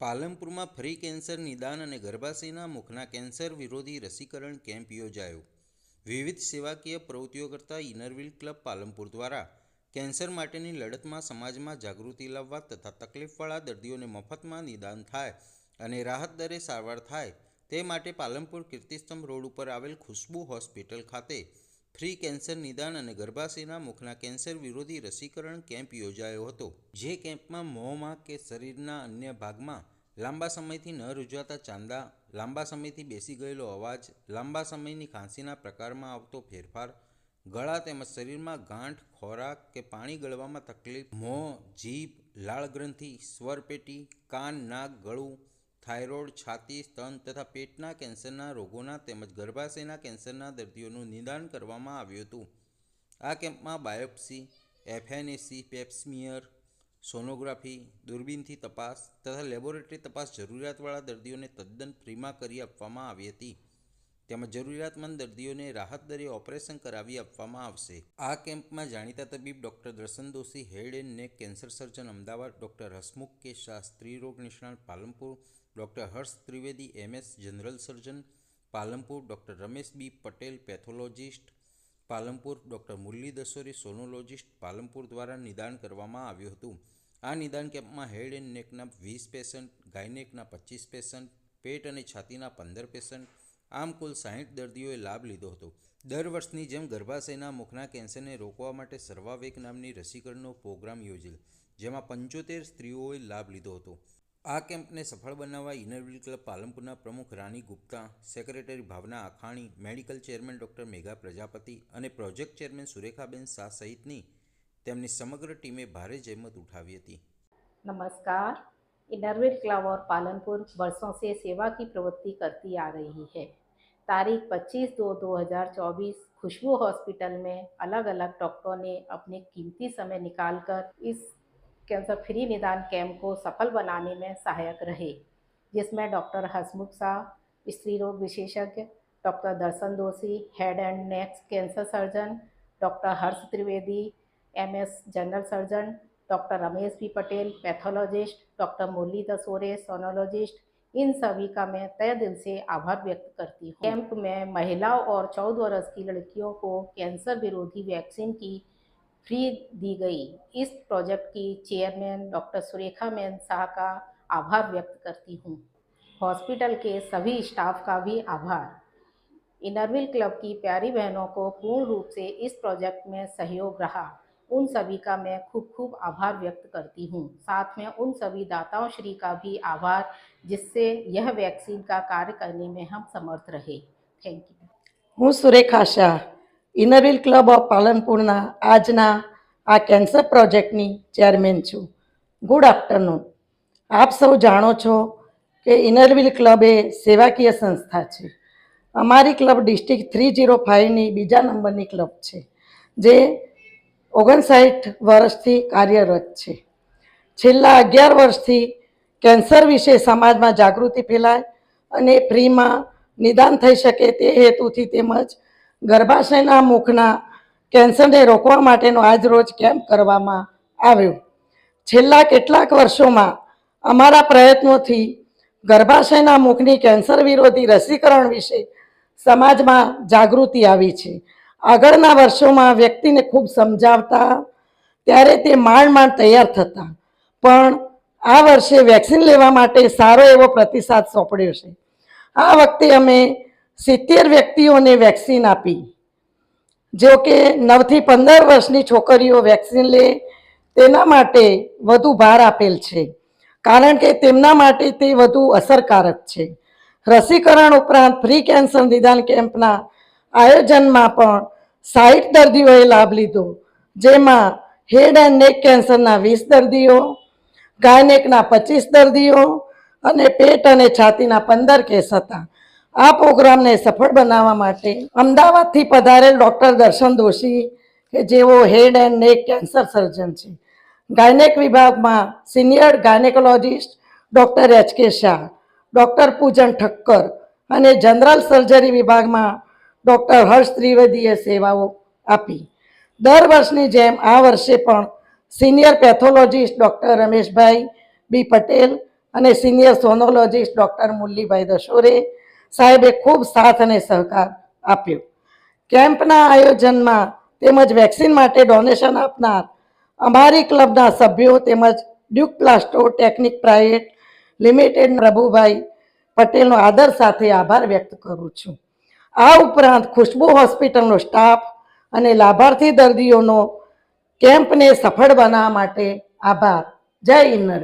પાલનપુરમાં free cancer નિદાન અને ગર્ભાશયના મુખના cancer વિરોધી રસીકરણ કેમ્પ યોજાયો. વિવિધ સેવાકીય પ્રવૃત્તિઓ કરતા ઇનરવિલ ક્લબ પાલનપુર દ્વારા કેન્સર માટેની લડતમાં સમાજમાં જાગૃતિ લાવવા તથા તકલીફવાળા દર્દીઓને મફતમાં નિદાન થાય અને રાહત દરે સારવાર થાય તે માટે પાલનપુર કીર્તિસ્તંભ રોડ ઉપર આવેલ ખુશ્બુ હોસ્પિટલ ખાતે ફ્રી કેન્સર નિદાન અને ગર્ભાશયના મુખના કેન્સર વિરોધી રસીકરણ કેમ્પ યોજાયો હતો, જે કેમ્પમાં મોંમાં કે શરીરના અન્ય ભાગમાં લાંબા સમયથી ન રૂજાતા ચાંદા, લાંબા સમયથી બેસી ગયેલો અવાજ, લાંબા સમયની ખાંસીના પ્રકારમાં આવતો ફેરફાર, ગળા તેમજ શરીરમાં ગાંઠ, ખોરાક કે પાણી ગળવામાં તકલીફ, મોં, જીભ, લાળ ગ્રંથિ, સ્વરપેટી, કાન, નાક, ગળું થાઇરોઇડ, છાતી, સ્તન તથા પેટના કેન્સરના રોગોના તેમજ ગર્ભાશયના કેન્સરના દર્દીઓનું નિદાન કરવામાં આવ્યું હતું. આ કેમ્પમાં બાયોપ્સી, એફએનએસી પેપ્સમિયર સોનોગ્રાફી, દૂરબીનથી તપાસ તથા લેબોરેટરી તપાસ જરૂરિયાતવાળા દર્દીઓને તદ્દન ફ્રીમાં કરી આપવામાં આવી હતી. તેમજ જરૂરિયાતમંદ દર્દીઓને રાહત દરે ઓપરેશન કરાવી આપવામાં આવશે. આ કેમ્પમાં જાણીતા તબીબ doctor Darshan Doshi, head and neck cancer surgeon Ahmedabad doctor Hasmukh K Shah સ્ત્રી રોગ નિષ્ણાત Palanpur doctor Harsh Trivedi, MS general surgeon, Palanpur doctor Ramesh B Patel, pathologist, Palanpur doctor Murli Dasori sonologist, Palanpur દ્વારા નિદાન કરવામાં આવ્યું હતું. આ નિદાન કેમ્પમાં હેડ એન્ડ નેકના વીસ પેશન્ટ, ગાયનેકના પચીસ પેશન્ટ, પેટ અને છાતીના પંદર પેશન્ટ, આમ કુલ સાહીઠ દર્દીઓએ લાભ લીધો હતો. દર વર્ષની જેમ ગર્ભાશયના મુખના કેન્સરને રોકવા માટે સર્વાવેક નામની રસીકરણનો પ્રોગ્રામ યોજેલ, જેમાં પંચોતેર સ્ત્રીઓએ લાભ લીધો હતો. આ કેમ્પને સફળ બનાવવા ઇનરવિલ ક્લબ પાલનપુરના પ્રમુખ Rani Gupta secretary Bhavna Akhani medical chairman doctor Megha Prajapati અને પ્રોજેક્ટ ચેરમેન સુરેખાબેન શાહ સહિતની તેમની સમગ્ર ટીમે ભારે જહેમત ઉઠાવી હતી नमस्कार इनरविल क्लब और पालनपुर वर्षों से सेवा की प्रवृत्ति करती आ रही है तारीख 25 दो 2024 खुशबू हॉस्पिटल में अलग अलग डॉक्टरों ने अपने कीमती समय निकालकर इस कैंसर फ्री निदान कैंप को सफल बनाने में सहायक रहे, जिसमें डॉक्टर हसमुख शाह स्त्री रोग विशेषज्ञ, doctor Darshan Doshi, head and neck cancer surgeon, doctor Harsh Trivedi MS general surgeon, doctor Ramesh B Patel, pathologist, doctor Murli Dasore sonologist, इन सभी का मैं तय दिल से आभार व्यक्त करती हूँ। कैंप में महिलाओं और चौदह वर्ष की लड़कियों को कैंसर विरोधी वैक्सीन की फ्री दी गई। इस प्रोजेक्ट की चेयरमैन डॉक्टर सुरेखा मैन शाह का आभार व्यक्त करती हूँ। हॉस्पिटल के सभी स्टाफ का भी आभार। इनरविल क्लब की प्यारी बहनों को पूर्ण रूप से इस प्रोजेक्ट में सहयोग रहा। उन सभी का मैं खूब खूब आभार व्यक्त करती हूँ। साथ में उन सभी दाताओं श्री का भी आभार, जिससे यह वैक्सीन का कार्य करने में हम समर्थ रहे। Thank you. हूँ Surekha Shah. Inner wheel club of પાલનપુરના આજના આ કેન્સર પ્રોજેક્ટની ચેરમેન છું. ગુડ આફ્ટરનૂન આપ સૌ જાણો છો કે ઇનરવિલ ક્લબ એ સેવાકીય સંસ્થા છે. અમારી ક્લબ ડિસ્ટ્રિક્ટ થ્રી જીરો ફાઇવની બીજા નંબરની ક્લબ છે, જે ઓગણસાઠ વર્ષથી કાર્યરત છે. છેલ્લા અગિયાર વર્ષથી કેન્સર વિશે સમાજમાં જાગૃતિ ફેલાય અને ફ્રીમાં નિદાન થઈ શકે તે હેતુથી તેમજ ગર્ભાશયના મુખના કેન્સરને રોકવા માટેનો આજ રોજ કેમ્પ કરવામાં આવ્યો. છેલ્લા કેટલાક વર્ષોમાં અમારા પ્રયત્નોથી ગર્ભાશયના મુખની કેન્સર વિરોધી રસીકરણ વિશે સમાજમાં જાગૃતિ આવી છે. આગળના વર્ષોમાં વ્યક્તિને ખૂબ સમજાવતા ત્યારે તે માંડ માંડ તૈયાર થતા. પણ આ વર્ષે વેક્સિન લેવા માટે સારો એવો પ્રતિસાદ સોંપડ્યો છે. આ વખતે અમે સિત્તેર વ્યક્તિઓને વેક્સિન આપી. જો કે નવથી પંદર વર્ષની છોકરીઓ વેક્સિન લે, તેના માટે વધુ ભાર આપેલ છે. કારણ કે તેમના માટે તે વધુ અસરકારક છે. રસીકરણ ઉપરાંત ફ્રી કેન્સર નિદાન કેમ્પના આયોજનમાં પણ સાઠ દર્દીઓએ લાભ લીધો, જેમાં હેડ એન્ડ નેક કેન્સરના વીસ દર્દીઓ, ગાયનેકના પચીસ દર્દીઓ અને પેટ અને છાતીના પંદર કેસ હતા. આ પ્રોગ્રામને સફળ બનાવવા માટે અમદાવાદથી પધારેલ ડૉક્ટર દર્શન દોશી, કે જેઓ હેડ એન્ડ નેક કેન્સર સર્જન છે. ગાયનેક વિભાગમાં senior gynaecologist doctor H K Shah, doctor Pujan Thakkar અને જનરલ સર્જરી વિભાગમાં ડૉક્ટર હર્ષ ત્રિવેદીએ સેવાઓ આપી. દર વર્ષની જેમ આ વર્ષે પણ senior pathologist doctor Rameshbhai B Patel અને સિનિયર સોનોલોજીસ્ટ ડૉક્ટર મુરલીભાઈ દશોરે સાહેબે ખૂબ સાથ અને સહકાર આપ્યો. કેમ્પના આયોજનમાં તેમજ વેક્સિન માટે ડોનેશન આપનાર અમારી ક્લબના સભ્યો તેમજ Duke Plasto technique private limited Prabhubhai પટેલનો આદર સાથે આભાર વ્યક્ત કરું છું. આ ઉપરાંત ખુશ્બુ હોસ્પિટલનો સ્ટાફ અને લાભાર્થી દર્દીઓનો કેમ્પને સફળ બનાવવા માટે આભાર. જય ઇન્નર